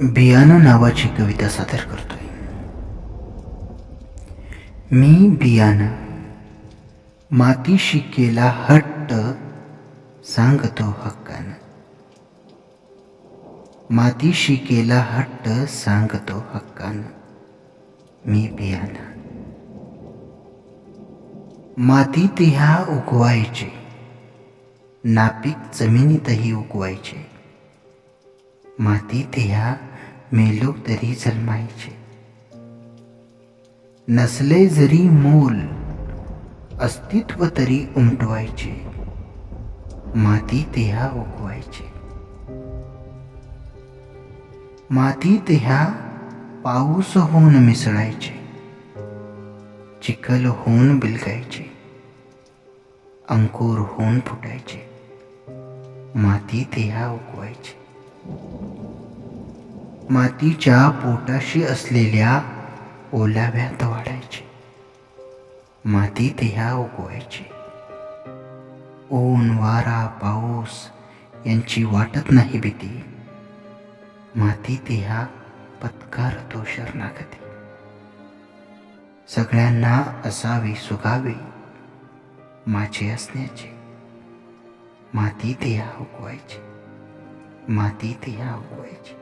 बियाणं नावाची कविता सादर करतोय. मी बियाणं मातीशी केला हट्ट सांगतो हक्कानं. मातीशी केला हट्ट सांगतो हक्कानं. मी बियाणं. मातीत ह्या उगवायचे. नापीक जमिनीतही उगवायचे. मातीत ह्या मेलो तरी जन्मायचे. नसले जरी मोल अस्तित्व तरी उमटवायचे. मातीत ह्या उगवायचे. मातीत ह्या पाऊस होऊन मिसळायचे. चिखल होऊन बिलगायचे. अंकुर होऊन फुटायचे. मातीत ह्या उगवायचे. मातीच्या पोटाशी असलेल्या ओलाव्यात वाढायचे मातीत ह्या उगवायची. ऊन वारा पाऊस यांची वाटत नाही भीती. मातीत ह्या पत्कार तो शरणागती सगळ्यांना असावी सुगावी माझे असण्याचे. मातीत ह्या उगवायचे. मातीत ह्या उगवायचे